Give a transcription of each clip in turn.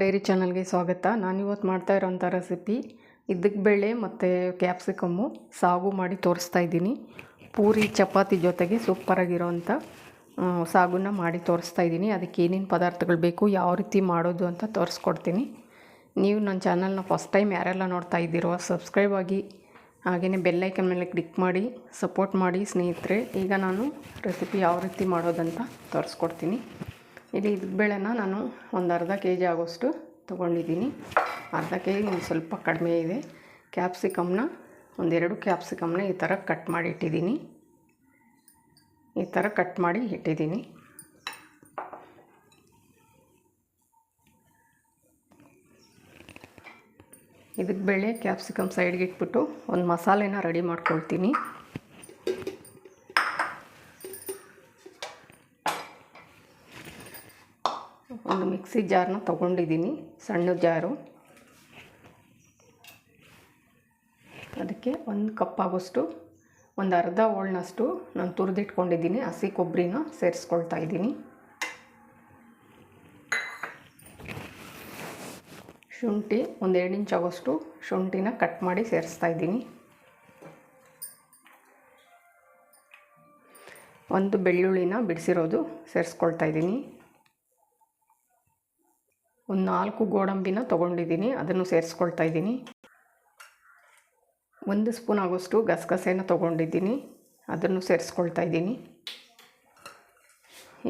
Dairy ಚಾನಲ್ಗೆ ಸ್ವಾಗತ. ನಾನಿವತ್ತು ಮಾಡ್ತಾ ಇರೋಂಥ ರೆಸಿಪಿ ಇದಕ್ಕೆ ಬೇಳೆ ಮತ್ತು ಕ್ಯಾಪ್ಸಿಕಮ್ಮು ಸಾಗು ಮಾಡಿ ತೋರಿಸ್ತಾ ಇದ್ದೀನಿ. ಪೂರಿ, ಚಪಾತಿ ಜೊತೆಗೆ ಸೂಪರಾಗಿರೋವಂಥ ಸಾಗುನ ಮಾಡಿ ತೋರಿಸ್ತಾ ಇದ್ದೀನಿ. ಅದಕ್ಕೆ ಏನೇನು ಪದಾರ್ಥಗಳು ಬೇಕು, ಯಾವ ರೀತಿ ಮಾಡೋದು ಅಂತ ತೋರಿಸ್ಕೊಡ್ತೀನಿ. ನೀವು ನನ್ನ ಚಾನಲ್ನ ಫಸ್ಟ್ ಟೈಮ್ ಯಾರೆಲ್ಲ ನೋಡ್ತಾ ಇದ್ದೀರೋ ಸಬ್ಸ್ಕ್ರೈಬ್ ಆಗಿ ಹಾಗೆಯೇ ಬೆಲ್ಲೈಕನ್ ಮೇಲೆ ಕ್ಲಿಕ್ ಮಾಡಿ ಸಪೋರ್ಟ್ ಮಾಡಿ ಸ್ನೇಹಿತರೆ. ಈಗ ನಾನು ರೆಸಿಪಿ ಯಾವ ರೀತಿ ಮಾಡೋದಂತ ತೋರಿಸ್ಕೊಡ್ತೀನಿ. ಇಲ್ಲಿ ಇದಕ್ಕೆ ಬೇಳೆನ ನಾನು ಒಂದು ಅರ್ಧ ಕೆ ಜಿ ಆಗೋಷ್ಟು ತೊಗೊಂಡಿದ್ದೀನಿ. ಅರ್ಧ ಕೆ ಜಿ ಸ್ವಲ್ಪ ಕಡಿಮೆ ಇದೆ. ಕ್ಯಾಪ್ಸಿಕಮ್ನ ಒಂದೆರಡು ಕ್ಯಾಪ್ಸಿಕಮ್ನ ಈ ಥರ ಕಟ್ ಮಾಡಿ ಇಟ್ಟಿದ್ದೀನಿ. ಈ ಥರ ಕಟ್ ಮಾಡಿ ಇಟ್ಟಿದ್ದೀನಿ. ಇದಕ್ಕೆ ಬೇಳೆ ಕ್ಯಾಪ್ಸಿಕಮ್ ಸೈಡ್ಗೆ ಇಟ್ಬಿಟ್ಟು ಒಂದು ಮಸಾಲೆನ ರೆಡಿ ಮಾಡ್ಕೊಳ್ತೀನಿ. ಒಂದು ಮಿಕ್ಸಿ ಜಾರ್ನ ತೊಗೊಂಡಿದ್ದೀನಿ, ಸಣ್ಣ ಜಾರು. ಅದಕ್ಕೆ ಒಂದು ಕಪ್ ಆಗೋಷ್ಟು, ಒಂದು ಅರ್ಧ ಹೋಳ್ನಷ್ಟು ನಾನು ತುರಿದಿಟ್ಕೊಂಡಿದ್ದೀನಿ, ಹಸಿ ಕೊಬ್ಬರಿನ ಸೇರಿಸ್ಕೊಳ್ತಾ ಇದ್ದೀನಿ. ಶುಂಠಿ ಒಂದು ಎರಡು ಇಂಚ್ ಆಗೋಷ್ಟು ಶುಂಠಿನ ಕಟ್ ಮಾಡಿ ಸೇರಿಸ್ತಾ ಇದ್ದೀನಿ. ಒಂದು ಬೆಳ್ಳುಳ್ಳಿನ ಬಿಡಿಸಿರೋದು ಸೇರಿಸ್ಕೊಳ್ತಾ ಇದ್ದೀನಿ. ಒಂದು ನಾಲ್ಕು ಗೋಡಂಬಿನ ತೊಗೊಂಡಿದ್ದೀನಿ, ಅದನ್ನು ಸೇರಿಸ್ಕೊಳ್ತಾ ಇದ್ದೀನಿ. ಒಂದು ಸ್ಪೂನ್ ಆಗೋಷ್ಟು ಗಸಗಸೆನ ತೊಗೊಂಡಿದ್ದೀನಿ, ಅದನ್ನು ಸೇರಿಸ್ಕೊಳ್ತಾ ಇದ್ದೀನಿ.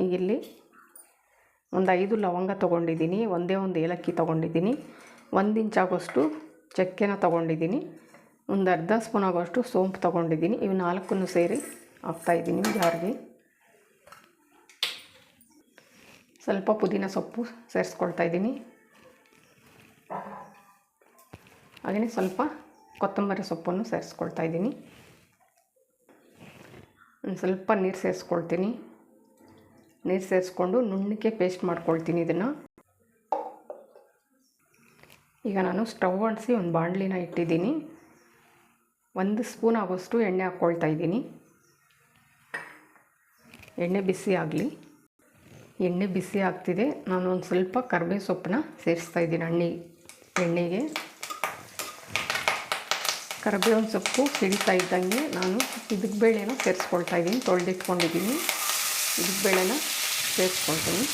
ಈಗಿಲ್ಲಿ ಒಂದು ಐದು ಲವಂಗ ತೊಗೊಂಡಿದ್ದೀನಿ, ಒಂದೇ ಒಂದು ಏಲಕ್ಕಿ ತೊಗೊಂಡಿದ್ದೀನಿ, ಒಂದು ಇಂಚ್ ಆಗೋಷ್ಟು ಚಕ್ಕೆನ ತೊಗೊಂಡಿದ್ದೀನಿ, ಒಂದು ಅರ್ಧ ಸ್ಪೂನ್ ಆಗೋಷ್ಟು ಸೋಂಪು ತೊಗೊಂಡಿದ್ದೀನಿ. ಇವು ನಾಲ್ಕನ್ನು ಸೇರಿ ಹಾಕ್ತಾಯಿದ್ದೀನಿ ಜಾರ್ಗೆ. ಸ್ವಲ್ಪ ಪುದೀನ ಸೊಪ್ಪು ಸೇರಿಸ್ಕೊಳ್ತಾ ಇದ್ದೀನಿ. ಹಾಗೆಯೇ ಸ್ವಲ್ಪ ಕೊತ್ತಂಬರಿ ಸೊಪ್ಪನ್ನು ಸೇರಿಸ್ಕೊಳ್ತಾ ಇದ್ದೀನಿ. ಒಂದು ಸ್ವಲ್ಪ ನೀರು ಸೇರಿಸ್ಕೊಳ್ತೀನಿ. ನೀರು ಸೇರಿಸ್ಕೊಂಡು ನುಣ್ಣಗೆ ಪೇಸ್ಟ್ ಮಾಡ್ಕೊಳ್ತೀನಿ ಇದನ್ನು. ಈಗ ನಾನು ಸ್ಟವ್ ಅಂಟಿಸಿ ಒಂದು ಬಾಣಲಿನ ಇಟ್ಟಿದ್ದೀನಿ. ಒಂದು ಸ್ಪೂನ್ ಆಗೋಷ್ಟು ಎಣ್ಣೆ ಹಾಕ್ಕೊಳ್ತಾ ಇದ್ದೀನಿ. ಎಣ್ಣೆ ಬಿಸಿ ಆಗಲಿ. ಎಣ್ಣೆ ಬಿಸಿ ಆಗ್ತಿದೆ. ನಾನು ಒಂದು ಸ್ವಲ್ಪ ಕರ್ಬೇ ಸೊಪ್ಪನ್ನ ಸೇರಿಸ್ತಾ ಇದ್ದೀನಿ ಅಣ್ಣಿ ಎಣ್ಣೆಗೆ. ಕರಿಬೇವಿನ ಸೊಪ್ಪು ಸಿಡಿತಾ ಇದ್ದಂಗೆ ನಾನು ಇದಕ್ಕೆ ಬೇಳೆನ ಸೇರಿಸ್ಕೊಳ್ತಾ ಇದ್ದೀನಿ, ತೊಳೆದಿಟ್ಕೊಂಡಿದ್ದೀನಿ. ಇದಕ್ಕೆ ಬೇಳೆನ ಸೇರಿಸ್ಕೊಳ್ತೀನಿ.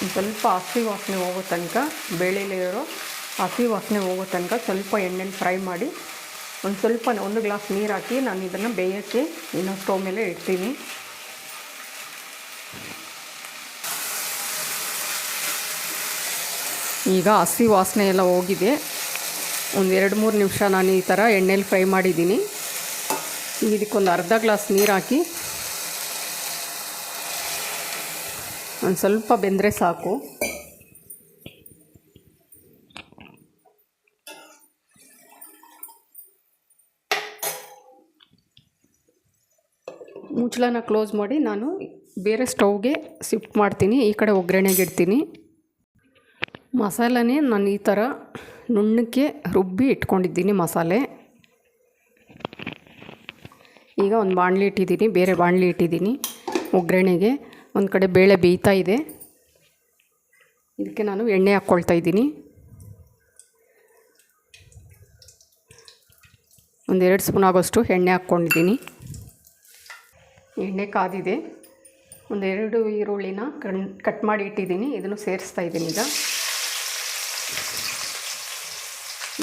ಸ್ವಲ್ಪ ಹಸಿ ವಾಸನೆ ಹೋಗೋ ತನಕ ಬೇಳೆಲಿರೋ ಹಸಿ ವಾಸನೆ ಹೋಗೋ ತನಕ ಸ್ವಲ್ಪ ಎಣ್ಣೆಲಿ ಫ್ರೈ ಮಾಡಿ ಒಂದು ಸ್ವಲ್ಪ ಒಂದು ಗ್ಲಾಸ್ ನೀರು ಹಾಕಿ ನಾನು ಇದನ್ನು ಬೇಯೋಕ್ಕೆ ಇನ್ನೊಂದು ಸ್ಟವ್ ಮೇಲೆ ಇಡ್ತೀನಿ. ಈಗ ಹಸಿ ವಾಸನೆ ಎಲ್ಲ ಹೋಗಿದೆ. ಒಂದು ಎರಡು ಮೂರು ನಿಮಿಷ ನಾನು ಈ ಥರ ಎಣ್ಣೆಲಿ ಫ್ರೈ ಮಾಡಿದ್ದೀನಿ. ಇದಕ್ಕೊಂದು ಅರ್ಧ ಗ್ಲಾಸ್ ನೀರು ಹಾಕಿ ಒಂದು ಸ್ವಲ್ಪ ಬೆಂದರೆ ಸಾಕು. ಮುಚ್ಚಳನ ಕ್ಲೋಸ್ ಮಾಡಿ ನಾನು ಬೇರೆ ಸ್ಟೌವ್ಗೆ ಶಿಫ್ಟ್ ಮಾಡ್ತೀನಿ. ಈ ಕಡೆ ಒಗ್ಗರಣೆಗೆ ಇಡ್ತೀನಿ. ಮಸಾಲನೇ ನಾನು ಈ ಥರ ನುಣ್ಣಕ್ಕೆ ರುಬ್ಬಿ ಇಟ್ಕೊಂಡಿದ್ದೀನಿ ಮಸಾಲೆ. ಈಗ ಒಂದು ಬಾಣಲಿ ಇಟ್ಟಿದ್ದೀನಿ, ಬೇರೆ ಬಾಣಲಿ ಇಟ್ಟಿದ್ದೀನಿ ಒಗ್ಗರಣೆಗೆ. ಒಂದು ಕಡೆ ಬೇಳೆ ಬೇಯ್ತಾ ಇದೆ. ಇದಕ್ಕೆ ನಾನು ಎಣ್ಣೆ ಹಾಕ್ಕೊಳ್ತಾ ಇದ್ದೀನಿ. ಒಂದೆರಡು ಸ್ಪೂನ್ ಆಗೋಷ್ಟು ಎಣ್ಣೆ ಹಾಕ್ಕೊಂಡಿದ್ದೀನಿ. ಎಣ್ಣೆ ಕಾದಿದೆ. ಒಂದೆರಡು ಈರುಳ್ಳಿನ ಕಣ್, ಕಟ್ ಮಾಡಿ ಇಟ್ಟಿದ್ದೀನಿ. ಇದನ್ನು ಸೇರಿಸ್ತಾ ಇದ್ದೀನಿ ಈಗ.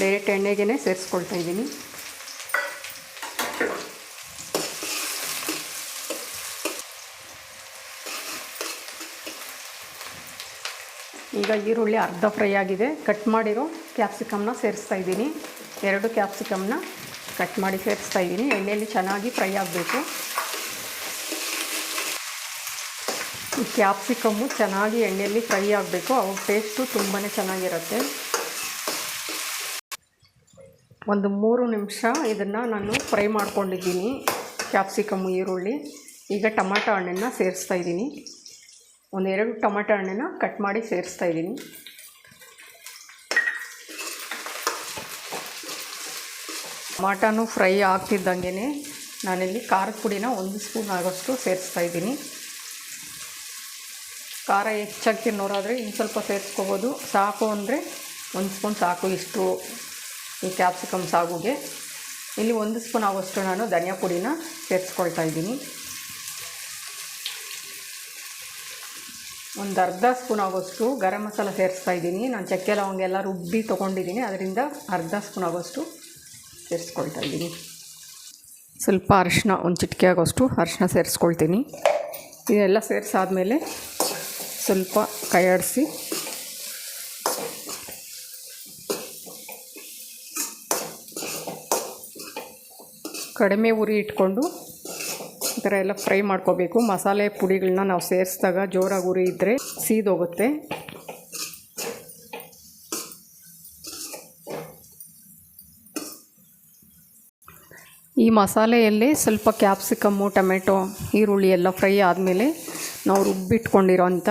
ಡೈರೆಕ್ಟ್ ಎಣ್ಣೆಗೇ ಸೇರಿಸ್ಕೊಳ್ತಾ ಇದ್ದೀನಿ. ಈಗ ಈರುಳ್ಳಿ ಅರ್ಧ ಫ್ರೈ ಆಗಿದೆ. ಕಟ್ ಮಾಡಿರೋ ಕ್ಯಾಪ್ಸಿಕಮ್ನ ಸೇರಿಸ್ತಾ ಇದ್ದೀನಿ. ಎರಡು ಕ್ಯಾಪ್ಸಿಕಮ್ನ ಕಟ್ ಮಾಡಿ ಸೇರಿಸ್ತಾ ಇದ್ದೀನಿ. ಎಣ್ಣೆಯಲ್ಲಿ ಚೆನ್ನಾಗಿ ಫ್ರೈ ಆಗಬೇಕು. ಈ ಕ್ಯಾಪ್ಸಿಕಮ್ಮು ಚೆನ್ನಾಗಿ ಎಣ್ಣೆಯಲ್ಲಿ ಫ್ರೈ ಆಗಬೇಕು. ಅವಾಗ ಟೇಸ್ಟು ತುಂಬಾ ಚೆನ್ನಾಗಿರುತ್ತೆ. ಒಂದು ಮೂರು ನಿಮಿಷ ಇದನ್ನು ನಾನು ಫ್ರೈ ಮಾಡ್ಕೊಂಡಿದ್ದೀನಿ. ಕ್ಯಾಪ್ಸಿಕಮ್ಮು ಈರುಳ್ಳಿ. ಈಗ ಟೊಮಾಟೊ ಹಣ್ಣನ್ನು ಸೇರಿಸ್ತಾ ಇದ್ದೀನಿ. ಒಂದೆರಡು ಟೊಮೆಟೊ ಹಣ್ಣನ್ನು ಕಟ್ ಮಾಡಿ ಸೇರಿಸ್ತಾ ಇದ್ದೀನಿ. ಟಮಾಟನು ಫ್ರೈ ಆಗ್ತಿದ್ದಂಗೆ ನಾನಿಲ್ಲಿ ಖಾರದ ಪುಡಿನ ಒಂದು ಸ್ಪೂನ್ ಆಗೋಷ್ಟು ಸೇರಿಸ್ತಾ ಇದ್ದೀನಿ. ಖಾರ ಹೆಚ್ಚಾಗಿ ತಿನ್ನೋರಾದರೆ ಇನ್ನು ಸ್ವಲ್ಪ ಸೇರಿಸ್ಕೋಬೋದು. ಸಾಕು ಅಂದರೆ ಒಂದು ಸ್ಪೂನ್ ಸಾಕು ಇಷ್ಟು ಈ ಕ್ಯಾಪ್ಸಿಕಮ್ ಸಾಗುಗೆ. ಇಲ್ಲಿ ಒಂದು ಸ್ಪೂನ್ ಆಗೋಷ್ಟು ನಾನು ಧನಿಯಾ ಪುಡಿನ ಸೇರಿಸ್ಕೊಳ್ತಾ ಇದ್ದೀನಿ. ಒಂದು ಅರ್ಧ ಸ್ಪೂನ್ ಆಗೋಷ್ಟು ಗರಂ ಮಸಾಲ ಸೇರಿಸ್ತಾ ಇದ್ದೀನಿ. ನಾನು ಚಕ್ಕೆ ಲವಂಗ ಎಲ್ಲ ರುಬ್ಬಿ ತೊಗೊಂಡಿದ್ದೀನಿ. ಅದರಿಂದ ಅರ್ಧ ಸ್ಪೂನ್ ಆಗೋಷ್ಟು ಸೇರಿಸ್ಕೊಳ್ತಾ ಇದ್ದೀನಿ. ಸ್ವಲ್ಪ ಅರಿಶಿನ, ಒಂದು ಚಿಟಿಕೆ ಆಗೋಷ್ಟು ಅರಿಶಿನ ಸೇರಿಸ್ಕೊಳ್ತೀನಿ. ಇದೆಲ್ಲ ಸೇರಿಸಾದ್ಮೇಲೆ ಸ್ವಲ್ಪ ಕೈಯಾಡಿಸಿ ಕಡಿಮೆ ಉರಿ ಇಟ್ಕೊಂಡು ಥರ ಎಲ್ಲ ಫ್ರೈ ಮಾಡ್ಕೋಬೇಕು. ಮಸಾಲೆ ಪುಡಿಗಳನ್ನ ನಾವು ಸೇರಿಸಿದಾಗ ಜೋರಾಗಿ ಉರಿ ಇದ್ದರೆ ಸೀದೋಗುತ್ತೆ ಈ ಮಸಾಲೆಯಲ್ಲಿ ಸ್ವಲ್ಪ ಕ್ಯಾಪ್ಸಿಕಮ್ಮು ಟೊಮೆಟೊ, ಈರುಳ್ಳಿ ಎಲ್ಲ ಫ್ರೈ ಆದಮೇಲೆ ನಾವು ರುಬ್ಬಿಟ್ಕೊಂಡಿರೋಂಥ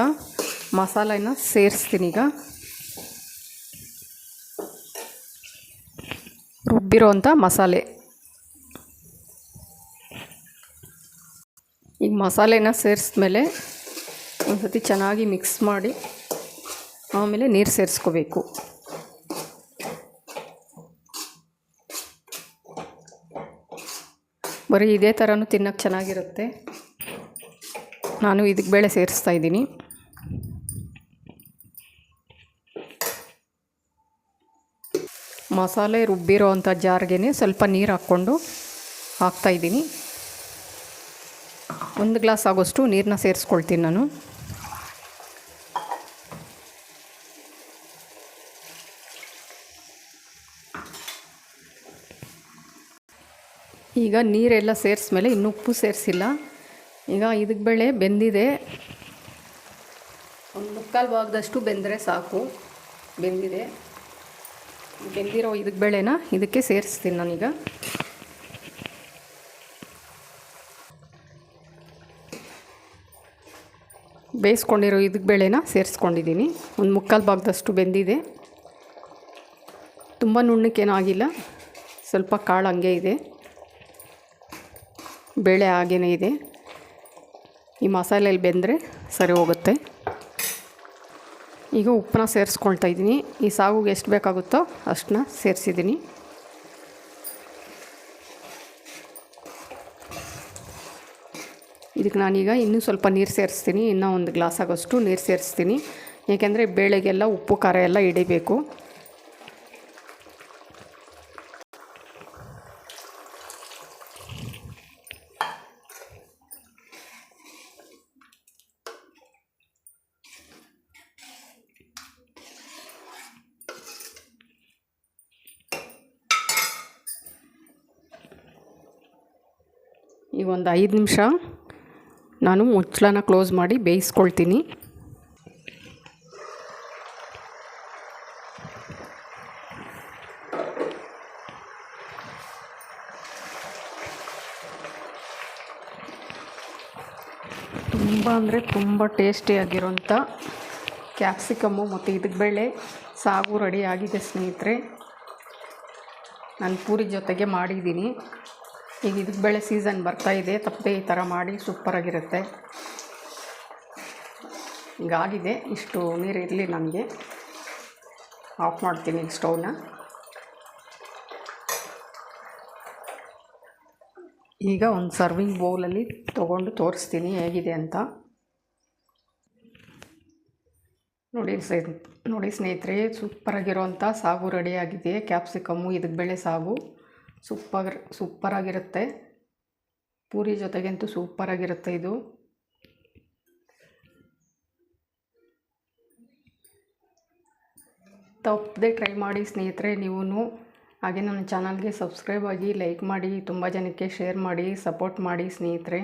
ಮಸಾಲೆನ ಸೇರಿಸ್ತೀನಿ ಈಗ. ರುಬ್ಬಿರೋಂಥ ಮಸಾಲೆ. ಈಗ ಮಸಾಲೆನ ಸೇರಿಸ್ಮೇಲೆ ಒಂದು ಸತಿ ಚೆನ್ನಾಗಿ ಮಿಕ್ಸ್ ಮಾಡಿ ಆಮೇಲೆ ನೀರು ಸೇರಿಸ್ಕೋಬೇಕು. ಬರೀ ಇದೇ ಥರನೂ ತಿನ್ನೋಕ್ಕೆ ಚೆನ್ನಾಗಿರುತ್ತೆ. ನಾನು ಇದಕ್ಕೆ ಬೇಳೆ ಸೇರಿಸ್ತಾ ಇದ್ದೀನಿ. ಮಸಾಲೆ ರುಬ್ಬಿರೋ ಅಂಥ ಜಾರ್ಗೆ ಸ್ವಲ್ಪ ನೀರು ಹಾಕ್ಕೊಂಡು ಹಾಕ್ತಾಯಿದ್ದೀನಿ ಒಂದು ಗ್ಲಾಸ್ ಆಗೋಷ್ಟು ನೀರನ್ನ ಸೇರಿಸ್ಕೊಳ್ತೀನಿ ನಾನು. ಈಗ ನೀರೆಲ್ಲ ಸೇರಿಸ್ಮೇಲೆ ಇನ್ನೂ ಉಪ್ಪು ಸೇರಿಸಿಲ್ಲ. ಈಗ ಇದಕ್ಕೆ ಬೇಳೆ ಬೆಂದಿದೆ. ಒಂದು ಮುಕ್ಕಾಲು ಭಾಗದಷ್ಟು ಬೆಂದರೆ ಸಾಕು. ಬೆಂದಿದೆ. ಬೆಂದಿರೋ ಇದಕ್ಕೆ ಬೇಳೆನ ಇದಕ್ಕೆ ಸೇರಿಸ್ತೀನಿ ನಾನೀಗ. ಬೇಯಿಸ್ಕೊಂಡಿರೋ ಇದಕ್ಕೆ ಬೇಳೆನ ಸೇರಿಸ್ಕೊಂಡಿದ್ದೀನಿ. ಒಂದು ಮುಕ್ಕಾಲು ಭಾಗದಷ್ಟು ಬೆಂದಿದೆ. ತುಂಬ ನುಣ್ಣಕ್ಕೇನೂ ಆಗಿಲ್ಲ. ಸ್ವಲ್ಪ ಕಾಳು ಹಂಗೆ ಇದೆ. ಬೇಳೆ ಹಾಗೇ ಇದೆ. ಈ ಮಸಾಲೆಯಲ್ಲಿ ಬೆಂದರೆ ಸರಿ ಹೋಗುತ್ತೆ. ಈಗ ಉಪ್ಪನ್ನ ಸೇರಿಸ್ಕೊಳ್ತಾ ಇದ್ದೀನಿ. ಈ ಸಾಗುಗೆ ಎಷ್ಟು ಬೇಕಾಗುತ್ತೋ ಅಷ್ಟನ್ನ ಸೇರಿಸಿದ್ದೀನಿ. ಇದಕ್ಕೆ ನಾನೀಗ ಇನ್ನೂ ಸ್ವಲ್ಪ ನೀರು ಸೇರಿಸ್ತೀನಿ, ಇನ್ನೂ ಒಂದು ಗ್ಲಾಸ್ ಆಗೋಷ್ಟು ನೀರು ಸೇರಿಸ್ತೀನಿ. ಏಕೆಂದರೆ ಬೇಳೆಗೆಲ್ಲ ಉಪ್ಪು, ಖಾರ ಎಲ್ಲ ಹಿಡಿಬೇಕು. ಈಗ ಒಂದು ಐದು ನಿಮಿಷ. ನಾನು ಮುಚ್ಚಳನ ಕ್ಲೋಸ್ ಮಾಡಿ ಬೇಯಿಸ್ಕೊಳ್ತೀನಿ. ತುಂಬ ಅಂದರೆ ತುಂಬ ಟೇಸ್ಟಿಯಾಗಿರೋಂಥ ಕ್ಯಾಪ್ಸಿಕಮ್ಮು ಮತ್ತು ಇದಕ್ಕೆ ಬೇಳೆ ಸಾಗು ರೆಡಿ ಆಗಿದೆ ಸ್ನೇಹಿತರೆ. ನಾನು ಪೂರಿ ಜೊತೆಗೆ ಮಾಡಿದ್ದೀನಿ. ಈಗ ಇದಕ್ಕೆ ಬೆಳೆ ಸೀಸನ್ ಬರ್ತಾಯಿದೆ ತಪ್ಪದೆ ಈ ಥರ ಮಾಡಿ ಸೂಪರಾಗಿರುತ್ತೆ ಹೀಗಾಗಿದೆ ಇಷ್ಟು ನೀರು ಇರಲಿ ನನಗೆ ಆಫ್ ಮಾಡ್ತೀನಿ ಸ್ಟೌವ್ನ ಈಗ ಒಂದು ಸರ್ವಿಂಗ್ ಬೌಲಲ್ಲಿ ತೊಗೊಂಡು ತೋರಿಸ್ತೀನಿ ಹೇಗಿದೆ ಅಂತ. ನೋಡಿ ನೋಡಿ ಸ್ನೇಹಿತರೆ ಸೂಪರಾಗಿರೋಂಥ ಸಾಗು ರೆಡಿಯಾಗಿದೆ ಕ್ಯಾಪ್ಸಿಕಮ್ಮು ಇದಕ್ಕೆ ಬೆಳೆ ಸಾಗು. ಸೂಪರ್, ಸೂಪರಾಗಿರುತ್ತೆ. ಪೂರಿ ಜೊತೆಗಂತೂ ಸೂಪರಾಗಿರುತ್ತೆ ಇದು. ತಪ್ಪದೆ ಟ್ರೈ ಮಾಡಿ ಸ್ನೇಹಿತರೆ ನೀವು ಹಾಗೆ ನನ್ನ ಚಾನಲ್ಗೆ ಸಬ್ಸ್ಕ್ರೈಬ್ ಆಗಿ ಲೈಕ್ ಮಾಡಿ, ತುಂಬ ಜನಕ್ಕೆ ಶೇರ್ ಮಾಡಿ, ಸಪೋರ್ಟ್ ಮಾಡಿ ಸ್ನೇಹಿತರೆ.